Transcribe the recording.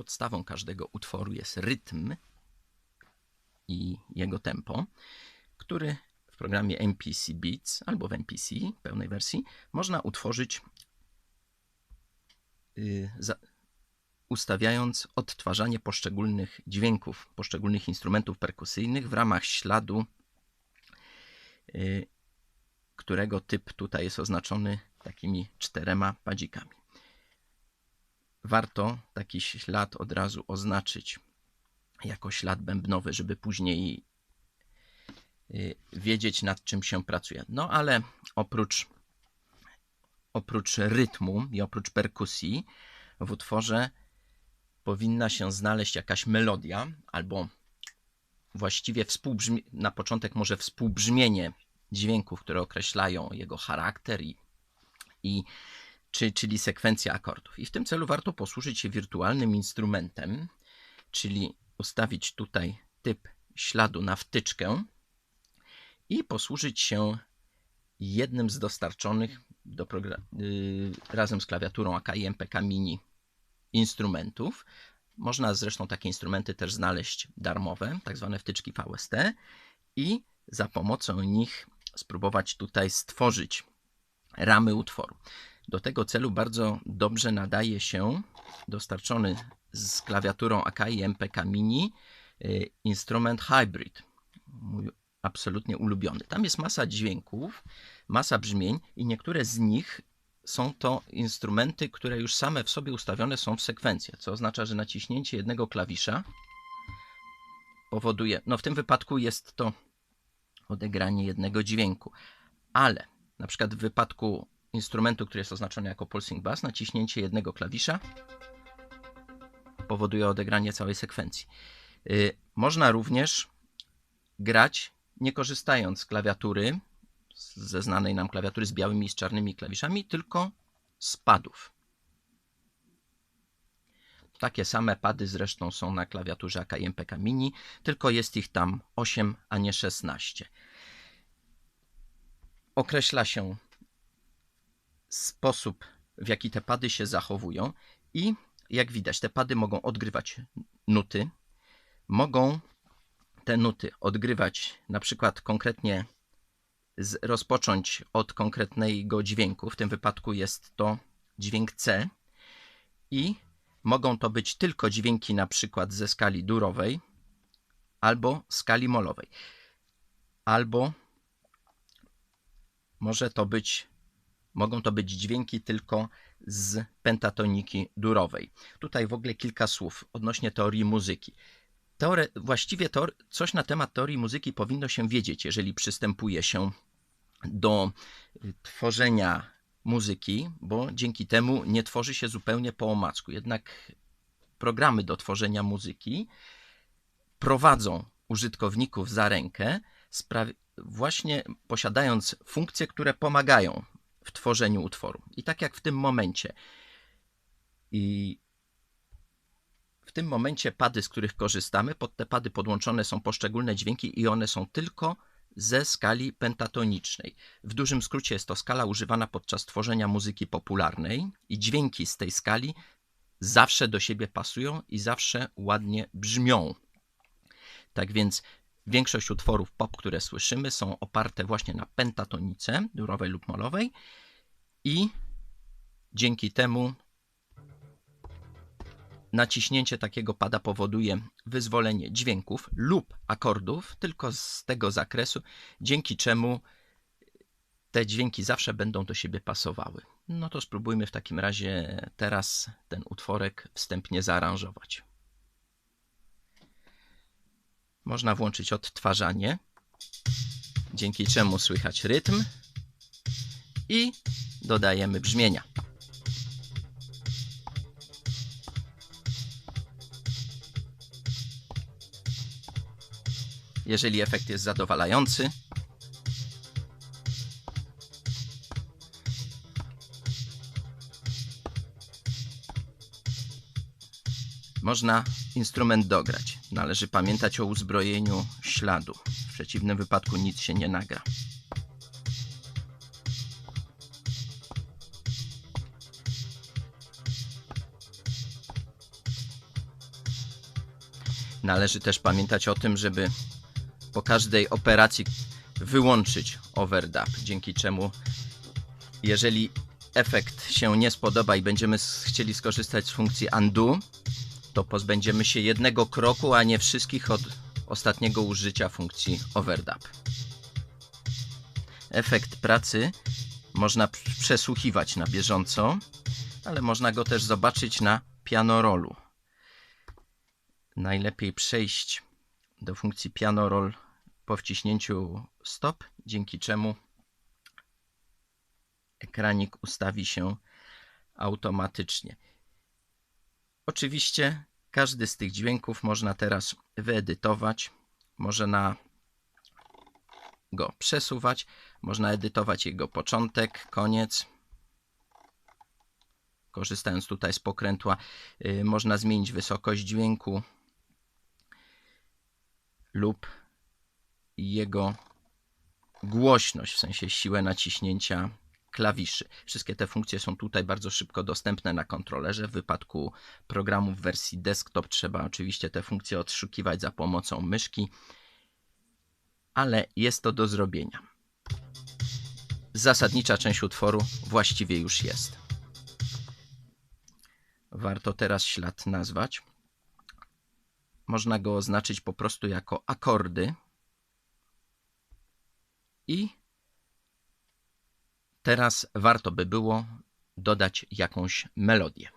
podstawą każdego utworu jest rytm i jego tempo, który w programie MPC Beats albo w MPC pełnej wersji można utworzyć y, za, ustawiając odtwarzanie poszczególnych dźwięków, poszczególnych instrumentów perkusyjnych w ramach śladu, y, którego typ tutaj jest oznaczony takimi czterema padzikami. Warto taki ślad od razu oznaczyć jako ślad bębnowy, żeby później y, wiedzieć nad czym się pracuje. No ale oprócz, oprócz rytmu i oprócz perkusji w utworze powinna się znaleźć jakaś melodia albo właściwie współbrzmi- na początek może współbrzmienie dźwięków, które określają jego charakter i, i czy, czyli sekwencja akordów. I w tym celu warto posłużyć się wirtualnym instrumentem, czyli ustawić tutaj typ śladu na wtyczkę i posłużyć się jednym z dostarczonych do yy, razem z klawiaturą AK i MPK Mini instrumentów. Można zresztą takie instrumenty też znaleźć darmowe, tak zwane wtyczki VST i za pomocą nich spróbować tutaj stworzyć ramy utworu. Do tego celu bardzo dobrze nadaje się dostarczony z klawiaturą Akai MPK Mini y, instrument Hybrid. Mój absolutnie ulubiony. Tam jest masa dźwięków, masa brzmień i niektóre z nich są to instrumenty, które już same w sobie ustawione są w sekwencję, co oznacza, że naciśnięcie jednego klawisza powoduje, no w tym wypadku jest to odegranie jednego dźwięku, ale na przykład w wypadku instrumentu, który jest oznaczony jako pulsing bass, naciśnięcie jednego klawisza powoduje odegranie całej sekwencji. Y, można również grać nie korzystając z klawiatury, ze znanej nam klawiatury z białymi i z czarnymi klawiszami, tylko z padów. Takie same pady zresztą są na klawiaturze AK MPK Mini, tylko jest ich tam 8, a nie 16. Określa się sposób, w jaki te pady się zachowują i jak widać, te pady mogą odgrywać nuty, mogą te nuty odgrywać na przykład konkretnie z, rozpocząć od konkretnego dźwięku. W tym wypadku jest to dźwięk C i mogą to być tylko dźwięki na przykład ze skali durowej albo skali molowej. Albo może to być mogą to być dźwięki tylko z pentatoniki durowej. Tutaj w ogóle kilka słów odnośnie teorii muzyki. Teore, właściwie teor, coś na temat teorii muzyki powinno się wiedzieć, jeżeli przystępuje się do y, tworzenia muzyki, bo dzięki temu nie tworzy się zupełnie po omacku. Jednak programy do tworzenia muzyki prowadzą użytkowników za rękę, właśnie posiadając funkcje, które pomagają tworzeniu utworu. I tak jak w tym momencie. I w tym momencie pady, z których korzystamy, pod te pady podłączone są poszczególne dźwięki i one są tylko ze skali pentatonicznej. W dużym skrócie jest to skala używana podczas tworzenia muzyki popularnej i dźwięki z tej skali zawsze do siebie pasują i zawsze ładnie brzmią. Tak więc większość utworów pop, które słyszymy, są oparte właśnie na pentatonice durowej lub molowej i dzięki temu Naciśnięcie takiego pada powoduje wyzwolenie dźwięków lub akordów tylko z tego zakresu, dzięki czemu te dźwięki zawsze będą do siebie pasowały. No to spróbujmy w takim razie teraz ten utworek wstępnie zaaranżować. Można włączyć odtwarzanie, dzięki czemu słychać rytm i dodajemy brzmienia. jeżeli efekt jest zadowalający. Można instrument dograć. Należy pamiętać o uzbrojeniu śladu. W przeciwnym wypadku nic się nie nagra. Należy też pamiętać o tym, żeby po każdej operacji wyłączyć overdub, dzięki czemu jeżeli efekt się nie spodoba i będziemy chcieli skorzystać z funkcji undo, to pozbędziemy się jednego kroku, a nie wszystkich od ostatniego użycia funkcji overdub. Efekt pracy można przesłuchiwać na bieżąco, ale można go też zobaczyć na pianorolu. Najlepiej przejść do funkcji pianorol po wciśnięciu stop, dzięki czemu ekranik ustawi się automatycznie. Oczywiście każdy z tych dźwięków można teraz wyedytować, można go przesuwać, można edytować jego początek, koniec. Korzystając tutaj z pokrętła, y, można zmienić wysokość dźwięku lub jego głośność, w sensie siłę naciśnięcia klawiszy. Wszystkie te funkcje są tutaj bardzo szybko dostępne na kontrolerze. W wypadku programu w wersji desktop trzeba oczywiście te funkcje odszukiwać za pomocą myszki, ale jest to do zrobienia. Zasadnicza część utworu właściwie już jest. Warto teraz ślad nazwać. Można go oznaczyć po prostu jako akordy. I teraz warto by było dodać jakąś melodię.